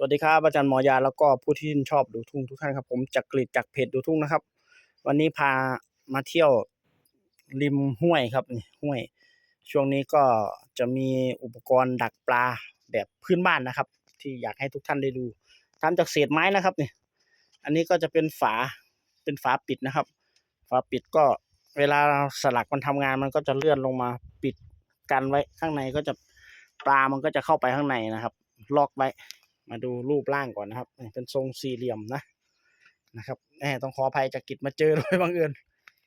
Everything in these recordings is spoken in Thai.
สวัสดีครับอาจารย์หมอยาแล้วก็ผู้ที่ชอบดูทุ่งทุกท่านครับ ผมจากกรีดจากเพจดูทุ่งนะครับ วันนี้พามาเที่ยวริมห้วยครับนี่ห้วย ช่วงนี้ก็จะมีอุปกรณ์ดักปลาแบบพื้นบ้านนะครับ ที่อยากให้ทุกท่านได้ดูทำจากเศษไม้นะครับนี่อันนี้ก็จะเป็นฝาเป็นฝาปิดนะครับ ฝาปิดก็เวลาสลักมันทำงานมันก็จะเลื่อนลงมาปิดกันไว้ข้างในก็จะปลามันก็จะเข้าไปข้างในนะครับ ล็อกไว้ มาดูรูปร่างก่อนนะครับ เป็นทรงสี่เหลี่ยมนะนะครับแหมต้องขออภัยจากกิจมาเจอโดยบังเอิญ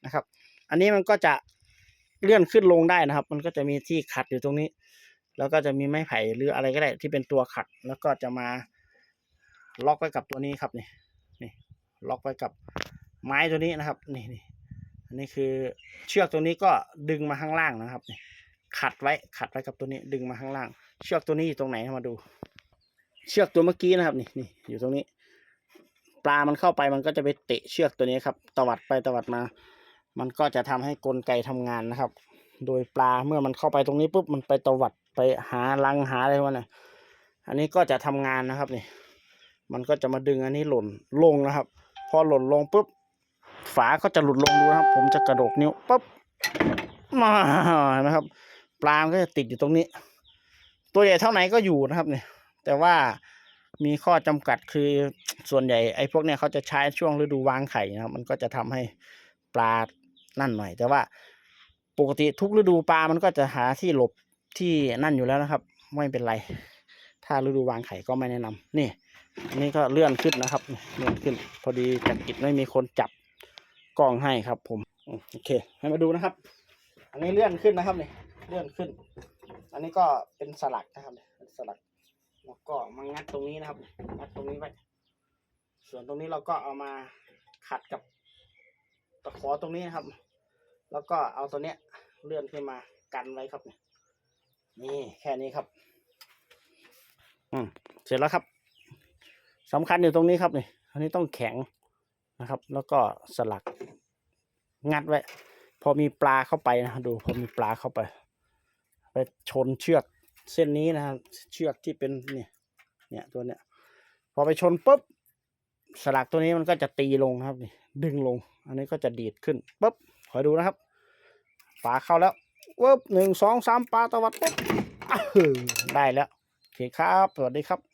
นะครับ อันนี้มันก็จะเลื่อนขึ้นลงได้นะครับ มันก็จะมีที่ขัดอยู่ตรงนี้ แล้วก็จะมีไม้ไผ่หรืออะไรก็ได้ที่เป็นตัวขัด แล้วก็จะมาล็อกไว้กับตัวนี้ครับนี่นี่ล็อกไว้กับไม้ตัวนี้นะครับนี่นี่อันนี้คือเชือกตัวนี้ก็ดึงมาข้างล่างนะครับนี่ขัดไว้ขัดไว้กับตัวนี้ดึงมาข้างล่าง เชือกตัวนี้อยู่ตรงไหนมาดู เชือกตัวเมื่อกี้นะครับนี่นี่อยู่ตรงนี้ ปลามันเข้าไปมันก็จะไปเตะเชือกตัวนี้ครับ ตวัดไปตวัดมา มันก็จะทำให้กลไกทำงานนะครับ โดยปลาเมื่อมันเข้าไปตรงนี้ปุ๊บมันไปตวัดไปหารังหาอะไรวะเนี่ยอันนี้ก็จะทำงานนะครับนี่ มันก็จะมาดึงอันนี้หล่นลงนะครับ พอหล่นลงปุ๊บฝาก็จะหลุดลงดูนะครับ ผมจะกระดกนิ้วปุ๊บมานะครับ ปลามันก็จะติดอยู่ตรงนี้ ตัวใหญ่เท่าไหนก็อยู่นะครับเนี่ย แต่ว่ามีข้อจำกัดคือส่วนใหญ่ไอ้พวกเนี้ยเขาจะใช้ช่วงฤดูวางไข่นะครับ มันก็จะทำให้ปลานั่นหน่อย แต่ว่าปกติทุกฤดูปลา มันก็จะหาที่หลบที่นั่นอยู่แล้วนะครับ ไม่เป็นไร ถ้าฤดูวางไข่ก็ไม่แนะนำนี่อันนี้ก็เลื่อนขึ้นนะครับ เลื่อนขึ้น พอดีจักกิจไม่มีคนจับกล้องให้ครับ ผมโอเค ให้มาดูนะครับ อันนี้เลื่อนขึ้นนะครับนี่เลื่อนขึ้น อันนี้ก็เป็นสลักนะครับเป็นสลัก แล้วก็มางัดตรงนี้นะครับ งัดตรงนี้ไว้ ส่วนตรงนี้เราก็เอามาขัดกับตะขอตรงนี้นะครับ แล้วก็เอาตัวเนี้ยเลื่อนขึ้นมากันไว้ครับเนี่ยนี่แค่นี้ครับ อืมเสร็จแล้วครับสำคัญอยู่ตรงนี้ครับนี่อันนี้ต้องแข็งนะครับ แล้วก็สลักงัดไว้ พอมีปลาเข้าไปนะดู พอมีปลาเข้าไป ไปชนเชือก เส้นนี้นะครับ เชือกที่เป็นเนี่ยเนี่ยตัวเนี้ยพอไปชนปุ๊บสลักตัวนี้มันก็จะตีลงครับนี่ดึงลง อันนี้ก็จะดีดขึ้นปุ๊บคอยดูนะครับปลาเข้าแล้วปุ๊บหนึ่งสองสามปลาตะวัดปุ๊บได้แล้วโอเคครับ สวัสดีครับ